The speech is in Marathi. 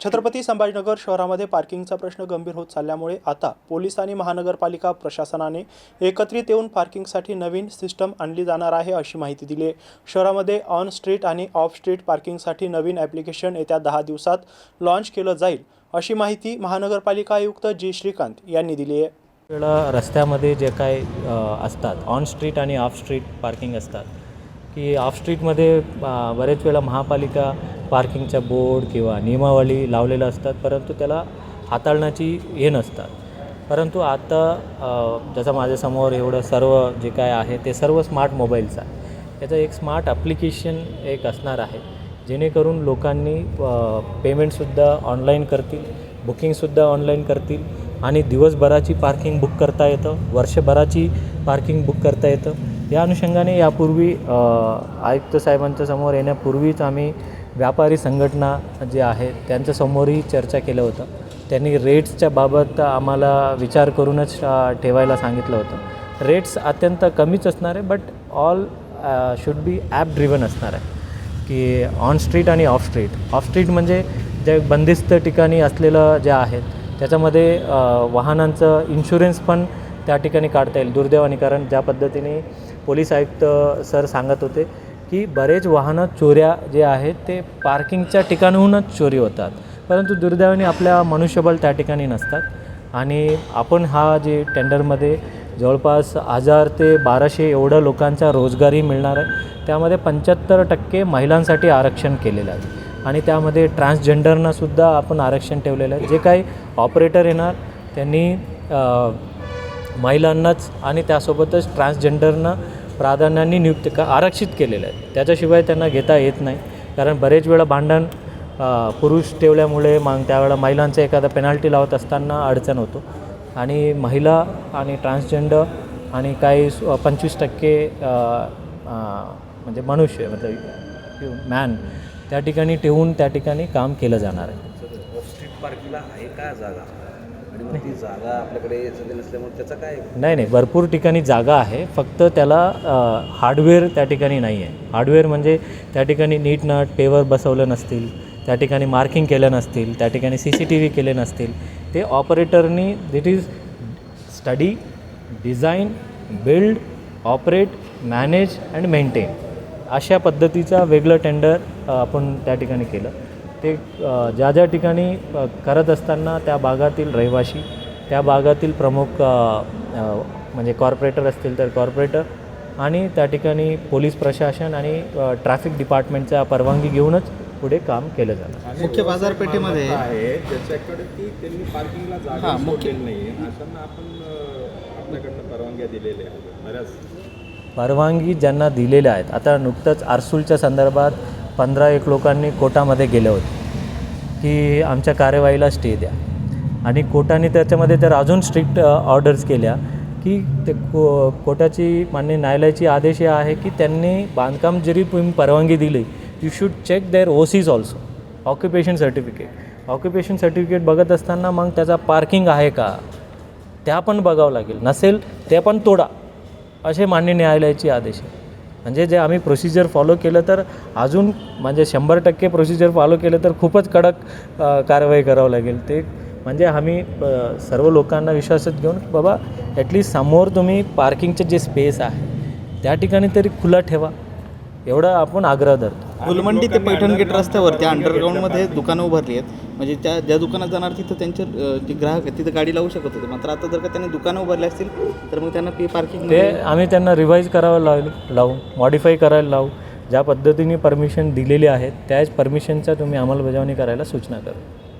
छत्रपती संभाजीनगर शहरामध्ये पार्किंगचा प्रश्न गंभीर होत चालल्यामुळे आता पोलीस आणि महानगरपालिका प्रशासनाने एकत्रित येऊन पार्किंगसाठी नवीन सिस्टम आणली जाणार आहे अशी माहिती दिली आहे. शहरामध्ये ऑन स्ट्रीट आणि ऑफ स्ट्रीट पार्किंगसाठी नवीन ॲप्लिकेशन येत्या दहा दिवसात लॉन्च केलं जाईल अशी माहिती महानगरपालिका आयुक्त जी. श्रीकांत यांनी दिली आहे. वेळा रस्त्यामध्ये जे काय असतात ऑन स्ट्रीट आणि ऑफ स्ट्रीट पार्किंग असतात की ऑफ स्ट्रीटमध्ये बरेच वेळा महापालिका पार्किंगच्या बोर्ड किंवा नियमावली लावलेलं असतात परंतु त्याला हाताळण्याची हे नसतात. परंतु आता जसं माझ्यासमोर एवढं सर्व जे काय आहे ते सर्व स्मार्ट मोबाईलचं आहे याचं एक स्मार्ट ॲप्लिकेशन एक असणार आहे जेणेकरून लोकांनी पेमेंटसुद्धा ऑनलाईन करतील बुकिंगसुद्धा ऑनलाईन करतील आणि दिवसभराची पार्किंग बुक करता येतं वर्षभराची पार्किंग बुक करता येतं. या अनुषंगाने यापूर्वी आयुक्त साहेबांच्या समोर येण्यापूर्वीच आम्ही व्यापारी संघटना जे आहेत त्यांच्यासमोरही चर्चा केलं होतं. त्यांनी रेट्सच्या बाबत आम्हाला विचार करूनच ठेवायला सांगितलं होतं. रेट्स अत्यंत कमीच असणार आहे but all should be app driven असणार आहे. की ऑन स्ट्रीट आणि ऑफ स्ट्रीट. ऑफ स्ट्रीट म्हणजे जे बंदिस्त ठिकाणी असलेलं जे आहेत त्याच्यामध्ये वाहनांचं इन्शुरन्स पण त्या ठिकाणी काढता येईल. दुर्दैवाने कारण ज्या पद्धतीने पोलीस आयुक्त सर सांगत होते की बरेच वाहनं चोऱ्या जे आहेत ते पार्किंगच्या ठिकाणाहूनच चोरी होतात. परंतु दुर्दैवाने आपल्या मनुष्यबळ त्या ठिकाणी नसतात. आणि आपण हा जे टेंडरमध्ये जवळपास हजार ते बाराशे एवढं लोकांचा रोजगारही मिळणार आहे. त्यामध्ये पंच्याहत्तर टक्के महिलांसाठी आरक्षण केलेलं आहे. आणि त्यामध्ये ट्रान्सजेंडरनासुद्धा आपण आरक्षण ठेवलेलं आहे. जे काही ऑपरेटर येणार त्यांनी महिलांनाच आणि त्यासोबतच ट्रान्सजेंडरनं प्राधान्याने नियुक्त का आरक्षित केलेलं आहे. त्याच्याशिवाय त्यांना घेता येत नाही. कारण बरेच वेळा भांडण पुरुष ठेवल्यामुळे मग त्यावेळेला महिलांचं एखादा पेनाल्टी लावत असताना अडचण होतो. आणि महिला आणि ट्रान्सजेंडर आणि काही पंचवीस टक्के म्हणजे मनुष्य मतलब मॅन त्या ठिकाणी ठेवून त्या ठिकाणी काम केलं जाणार आहे. जागा आणि मग ती जागा आपल्याकडे सध्या नसल्यामुळे त्याचा काय? नाही नाही. भरपूर ठिकाणी जागा आहे. फक्त त्याला हार्डवेअर त्या ठिकाणी नाही आहे हार्डवेअर म्हणजे त्या ठिकाणी नीट नट पेवर बसवलं नसतील त्या ठिकाणी मार्किंग केलं नसतील त्या ठिकाणी सी सी टी व्ही केले नसतील. ते ऑपरेटरनी that is study design build operate manage and maintain अशा पद्धतीचा वेगळं टेंडर आपण त्या ठिकाणी केलं. ते ज्या ज्या ठिकाणी करत असताना त्या भागातील रहिवाशी त्या भागातील प्रमुख म्हणजे कॉर्पोरेटर असतील तर कॉर्पोरेटर आणि त्या ठिकाणी पोलीस प्रशासन आणि ट्रॅफिक डिपार्टमेंटच्या परवानगी घेऊनच पुढे काम केलं जाणार मुख्य बाजारपेठेमध्ये? आहे त्याच्याकडे की त्यांनी पार्किंगला जागा हां, मुख्य- नाही अशांना आपण आपल्याकडनं परवानग्या दिलेल्या आहेत बऱ्याच. परवानगी ज्यांना दिलेल्या आहेत. आता नुकतंच आरसूलच्या संदर्भात पंधरा एक लोकांनी कोर्टामध्ये गेले होते. की आमच्या कार्यवाहीला स्टे द्या. आणि कोर्टाने त्याच्यामध्ये तर अजून स्ट्रिक्ट ऑर्डर्स केल्या की ते को कोर्टाची मान्य न्यायालयाची आदेश हे आहे की त्यांनी बांधकाम जरी तुम्ही परवानगी दिली you should check their OCs also occupation certificate occupation certificate बघत असताना मग त्याचा पार्किंग आहे का? त्या पण बघावं लागेल. नसेल ते पण तोडा. असे मान्य न्यायालयाचे आदेश आहे म्हणजे जे आम्ही प्रोसिजर फॉलो केलं तर अजून म्हणजे शंभर टक्के प्रोसिजर फॉलो केलं तर खूपच कडक कारवाई करावं लागेल. ते म्हणजे आम्ही सर्व लोकांना विश्वासात घेऊन बाबा ॲटलीस्ट समोर तुम्ही पार्किंगचे जे स्पेस आहे त्या ठिकाणी तरी खुला ठेवा. एवढा आपण आग्रह धरतो. गुलमंडी ते पैठण गेट रस्त्यावरती अंडरग्राऊंडमध्ये दुकानं उभारली आहेत. म्हणजे त्या ज्या दुकानात जाणार तिथं त्यांचे जे ग्राहक आहेत तिथं गाडी लावू शकत होते. मात्र आता जर का त्यांनी दुकानं उभारली असतील तर मग त्यांना पी पार्किंग ते आम्ही त्यांना रिवाईज करावं लावले लावू मॉडिफाय करायला लावू. ज्या पद्धतीने परमिशन दिलेली आहेत त्याच परमिशनचा तुम्ही अंमलबजावणी करायला सूचना करू.